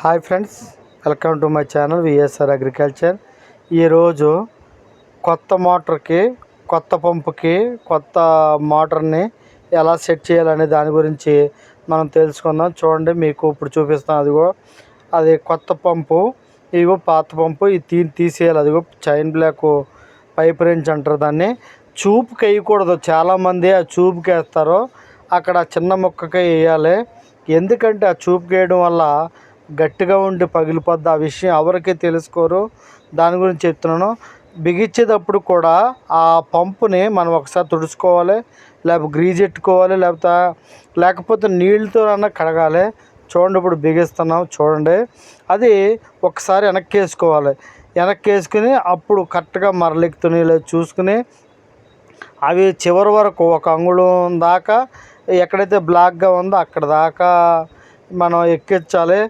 Hi friends welcome to my channel VSR agriculture. ఈరోజు కొత్త మోటార్కి కొత్త పంపుకి కొత్త మోటార్ని ఎలా సెట్ చేయాలనే దాని గురించి మనం తెలుసుకుందాం. చూడండి మీకు ఇప్పుడు చూపిస్తాను అదిగో అది కొత్త పంపు ఇదిగో పాత పంపు ఇది తీ తీసేయాలి. అదిగో చైన్ బ్లాక్ పైప్ రేంజ్ అంటారు దాన్ని. చూపుకి వేయకూడదు. చాలామంది ఆ చూపుకి వేస్తారు. అక్కడ చిన్న ముక్కకి వేయాలి. ఎందుకంటే ఆ చూపుకి వేయడం వల్ల గట్టిగా ఉండి పగిలిపోద్ది. ఆ విషయం ఎవరికి తెలుసుకోరు దాని గురించి చెప్తున్నాను. బిగించేటప్పుడు కూడా ఆ పంపుని మనం ఒకసారి తుడుచుకోవాలి లేకపోతే గ్రీజ్ ఎట్టుకోవాలి లేకపోతే లేకపోతే నీళ్ళతోనన్నా కడగాలి. చూడండి ఇప్పుడు బిగిస్తున్నాం చూడండి. అది ఒకసారి వెనక్కి వేసుకోవాలి వెనక్కి వేసుకుని అప్పుడు కరెక్ట్గా మరలెక్కుతున్నాయి లేదు చూసుకుని అవి చివరి వరకు ఒక అంగుళం దాకా ఎక్కడైతే బ్లాక్గా ఉందో అక్కడ దాకా మనం ఎక్కించాలి.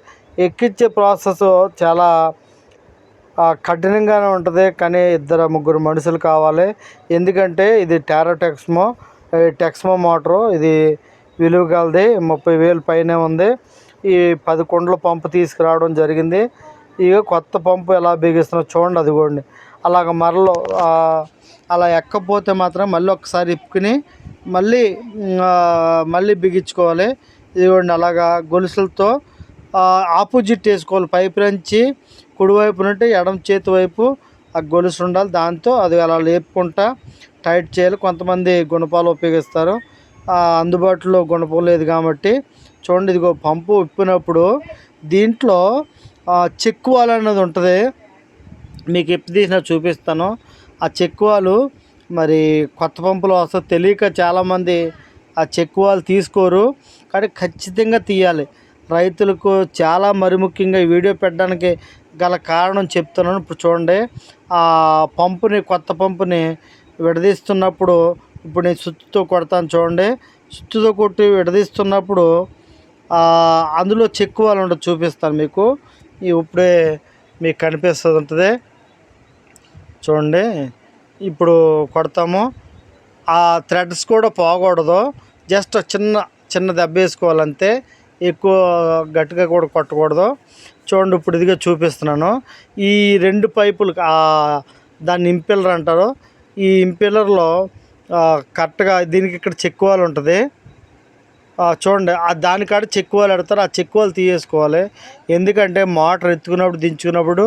ఎక్కించే ప్రాసెస్ చాలా కఠినంగానే ఉంటుంది. కానీ ఇద్దరు ముగ్గురు మనుషులు కావాలి. ఎందుకంటే ఇది టారో టెక్స్మో టెక్స్మో మోటరు ఇది విలువ కలది ముప్పై వేలు పైనే ఉంది. ఈ పది కుండల పంపు తీసుకురావడం జరిగింది. ఇక కొత్త పంపు ఎలా బిగిస్తున్నా చూడండి అదిగోండి. అలాగ మరలో అలా ఎక్కపోతే మాత్రం మళ్ళీ ఒకసారి ఇప్పుకుని మళ్ళీ మళ్ళీ బిగించుకోవాలి. ఇదిగోండి అలాగా గొలుసులతో ఆపోజిట్ వేసుకోవాలి. పైపు నుంచి కుడివైపు నుండి ఎడమ చేతి వైపు ఆ గొలుసు ఉండాలి. దాంతో అది అలా లేపుకుంటా టైట్ చేయాలి. కొంతమంది గుణపాలు ఉపయోగిస్తారు. అందుబాటులో గుణపం లేదు కాబట్టి చూడండి ఇదిగో పంపు విప్పినప్పుడు దీంట్లో చెక్కువాలు అన్నది వాల్ అనేది ఉంటుంది. మీకు ఎప్పుడు తీసిన చూపిస్తాను. ఆ చెక్కువాలు మరి కొత్త పంపులో వస్తే తెలియక చాలామంది ఆ చెక్కువాలు తీసుకోరు. కానీ ఖచ్చితంగా తీయాలి. రైతులకు చాలా మరి ముఖ్యంగా ఈ వీడియో పెట్టడానికి గల కారణం చెప్తున్నాను. ఇప్పుడు చూడండి ఆ పంపుని కొత్త పంపుని విడదీస్తున్నప్పుడు ఇప్పుడు నేను సుత్తుతో కొడతాను చూడండి. సుత్తుతో కొట్టి విడదీస్తున్నప్పుడు అందులో చెక్కువాలు ఉంటుంది చూపిస్తాను మీకు. ఇప్పుడే మీకు కనిపిస్తుంది ఉంటుంది చూడండి ఇప్పుడు కొడతాము. ఆ థ్రెడ్స్ కూడా పోకూడదు. జస్ట్ చిన్న చిన్న దెబ్బ వేసుకోవాలంతే. ఎక్కువ గట్టిగా కూడా కొట్టకూడదు. చూడండి ఇప్పుడు ఇదిగా చూపిస్తున్నాను. ఈ రెండు పైపులు దాన్ని ఇంపిల్లర్ అంటారు. ఈ ఇంపెల్లర్లో కరెక్ట్గా దీనికి ఇక్కడ చెక్కువాలు ఉంటుంది. చూడండి దానికాడ చెక్కువాలు పెడతారు. ఆ చెక్కువాలు తీయేసుకోవాలి ఎందుకంటే మోటార్ ఎత్తుకున్నప్పుడు దించుకున్నప్పుడు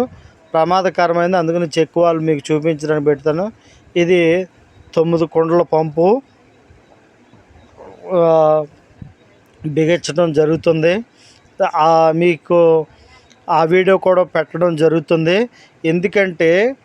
ప్రమాదకరమైంది. అందుకని చెక్కువాలు మీకు చూపించడానికి పెడతాను. ఇది తొమ్మిది కుండల పంపు. బిగించడం జరుగుతుంది. ఆ, మీకు ఆ వీడియో కూడా పెట్టడం జరుగుతుంది. ఎందుకంటే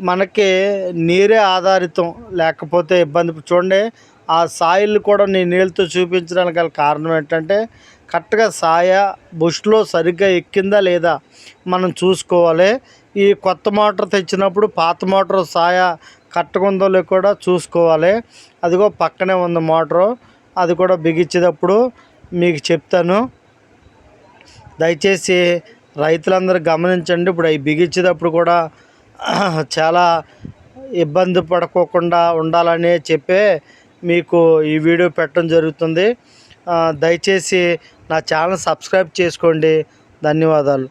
మనకి నీరే ఆధారితం లేకపోతే ఇబ్బంది. చూడండి ఆ సాయిల్ కూడా నేను నీళ్ళతో చూపించడానికి గల కారణం ఏంటంటే కరెక్ట్గా సాయ బుష్లో సరిగ్గా ఎక్కిందా లేదా మనం చూసుకోవాలి. ఈ కొత్త మోటార్ తెచ్చినప్పుడు పాత మోటార్ సాయ కరెక్ట్గా ఉందో కూడా చూసుకోవాలి. అదిగో పక్కనే ఉంది మోటారు. అది కూడా బిగించేటప్పుడు మీకు చెప్తాను. దయచేసి రైతులందరూ గమనించండి. ఇప్పుడు అవి బిగించేటప్పుడు కూడా చాలా ఇబ్బంది పడుకోకుండా ఉండాలని చెప్పే మీకు ఈ వీడియో పెట్టడం జరుగుతుంది. దయచేసి నా ఛానల్ సబ్స్క్రైబ్ చేసుకోండి. ధన్యవాదాలు.